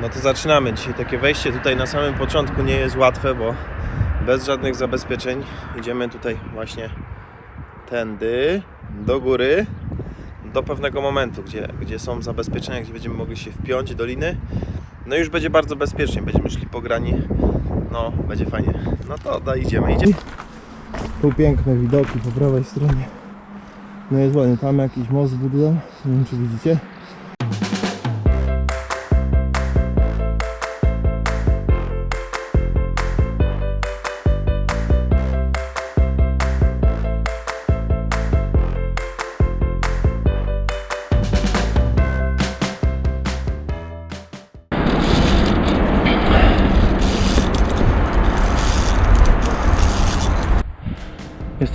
No to zaczynamy. Dzisiaj takie wejście tutaj na samym początku nie jest łatwe, bo bez żadnych zabezpieczeń idziemy tutaj właśnie tędy do góry do pewnego momentu, gdzie, gdzie są zabezpieczenia, gdzie będziemy mogli się wpiąć do liny. No i już będzie bardzo bezpiecznie, będziemy szli po grani. No, będzie fajnie. No to da, idziemy, idziemy. Tu piękne widoki po prawej stronie. No jest ładnie, tam jakiś most zbudował, nie wiem czy widzicie.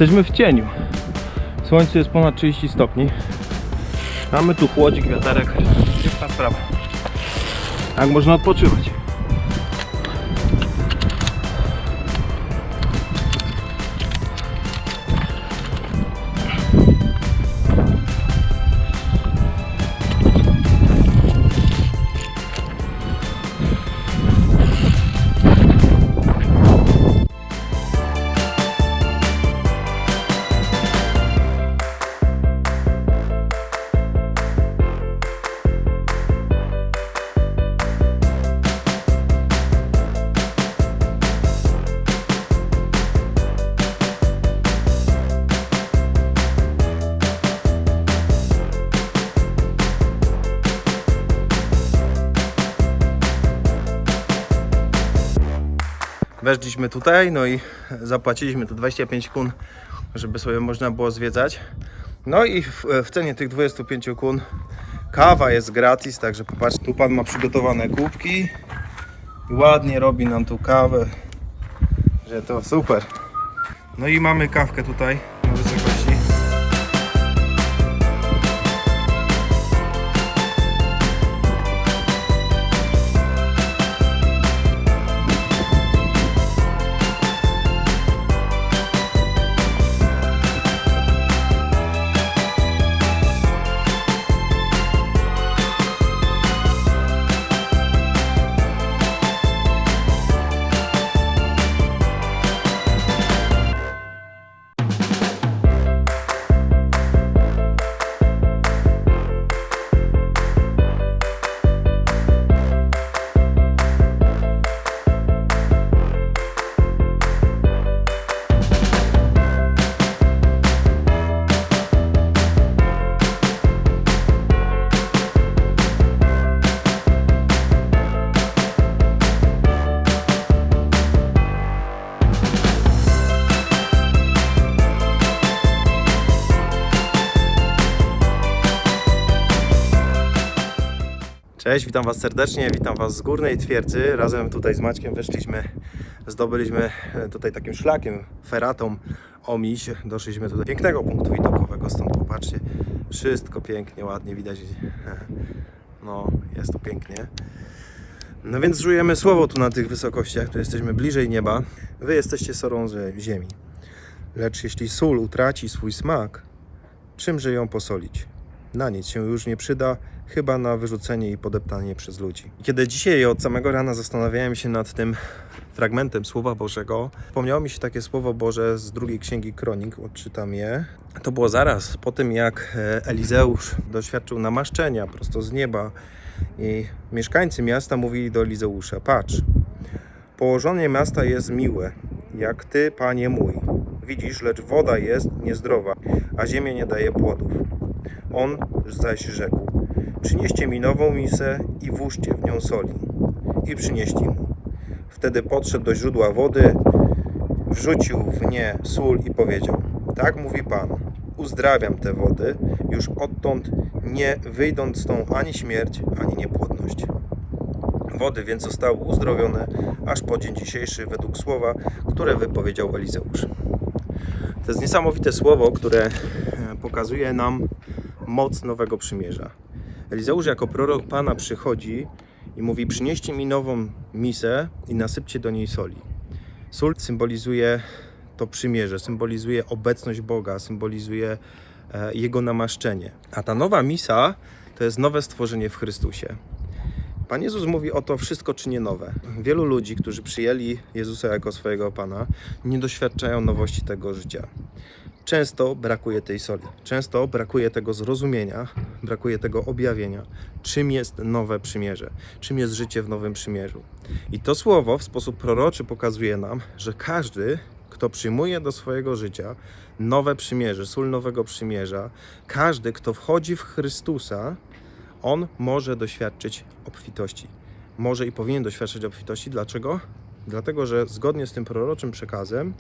Jesteśmy w cieniu. Słońce jest ponad 30 stopni. Mamy tu chłodzik, wiaterek. Piękna sprawa. Jak można odpoczywać? Weszliśmy tutaj, no i zapłaciliśmy tu 25 kun, żeby sobie można było zwiedzać. No i w, w cenie tych 25 kun kawa jest gratis, także popatrz, tu pan ma przygotowane kubki i ładnie robi nam tu kawę, że to super. No i mamy kawkę tutaj Cześć, witam Was serdecznie, witam Was z Górnej Twierdzy. Razem tutaj z Maćkiem weszliśmy, zdobyliśmy e, tutaj takim szlakiem, feratą Omiś. Doszliśmy do pięknego punktu widokowego, stąd popatrzcie, wszystko pięknie, ładnie widać. No, jest tu pięknie. No więc żujemy słowo tu na tych wysokościach, tu jesteśmy bliżej nieba. Wy jesteście sorą z ziemi. Lecz jeśli sól utraci swój smak, czymże ją posolić? Na nic się już nie przyda, chyba na wyrzucenie i podeptanie przez ludzi. Kiedy dzisiaj od samego rana zastanawiałem się nad tym fragmentem Słowa Bożego, wspomniało mi się takie Słowo Boże z drugiej księgi Kronik, odczytam je. To było zaraz po tym, jak e, Elizeusz doświadczył namaszczenia prosto z nieba i mieszkańcy miasta mówili do Elizeusza, patrz, położenie miasta jest miłe, jak ty, panie mój. Widzisz, lecz woda jest niezdrowa, a ziemia nie daje płodów. On zaś rzekł: Przynieście mi nową misę i włóżcie w nią soli. I przynieśli mu. Wtedy podszedł do źródła wody, wrzucił w nie sól i powiedział: Tak mówi Pan, uzdrawiam te wody, już odtąd nie wyjdą tą ani śmierć, ani niepłodność. Wody więc zostały uzdrowione aż po dzień dzisiejszy według słowa, które wypowiedział Elizeusz. To jest niesamowite słowo, które e, pokazuje nam moc nowego przymierza. Elizeusz jako prorok Pana przychodzi i mówi: Przynieście mi nową misę i nasypcie do niej soli. Sól symbolizuje to przymierze, symbolizuje obecność Boga, symbolizuje e, Jego namaszczenie. A ta nowa misa to jest nowe stworzenie w Chrystusie. Pan Jezus mówi o to wszystko czynię nowe. Wielu ludzi, którzy przyjęli Jezusa jako swojego Pana, nie doświadczają nowości tego życia. Często brakuje tej soli, często brakuje tego zrozumienia, brakuje tego objawienia, czym jest nowe przymierze, czym jest życie w nowym przymierzu. I to słowo w sposób proroczy pokazuje nam, że każdy, kto przyjmuje do swojego życia nowe przymierze, sól nowego przymierza, każdy, kto wchodzi w Chrystusa, on może doświadczyć obfitości. Może i powinien doświadczyć obfitości. Dlaczego? Dlatego, że zgodnie z tym proroczym przekazem,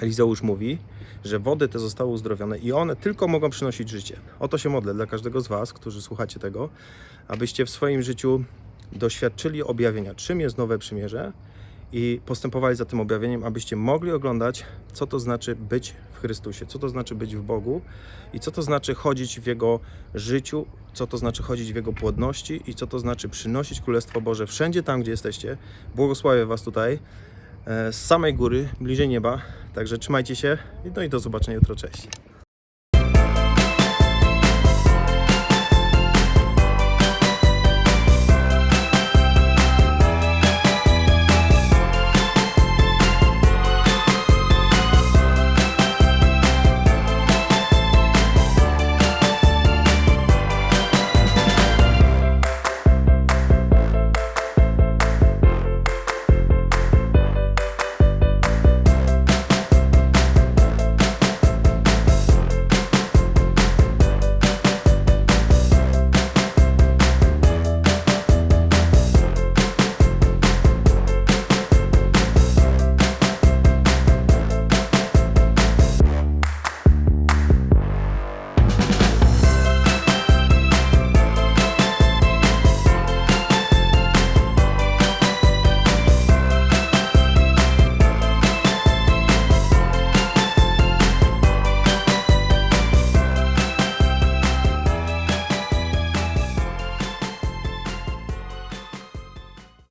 Elizeusz mówi, że wody te zostały uzdrowione i one tylko mogą przynosić życie. O to się modlę dla każdego z Was, którzy słuchacie tego, abyście w swoim życiu doświadczyli objawienia, czym jest nowe przymierze i postępowali za tym objawieniem, abyście mogli oglądać, co to znaczy być w Chrystusie, co to znaczy być w Bogu i co to znaczy chodzić w Jego życiu, co to znaczy chodzić w Jego płodności i co to znaczy przynosić Królestwo Boże wszędzie tam, gdzie jesteście. Błogosławię Was tutaj z samej góry, bliżej nieba. Także trzymajcie się no i do zobaczenia jutro. Cześć.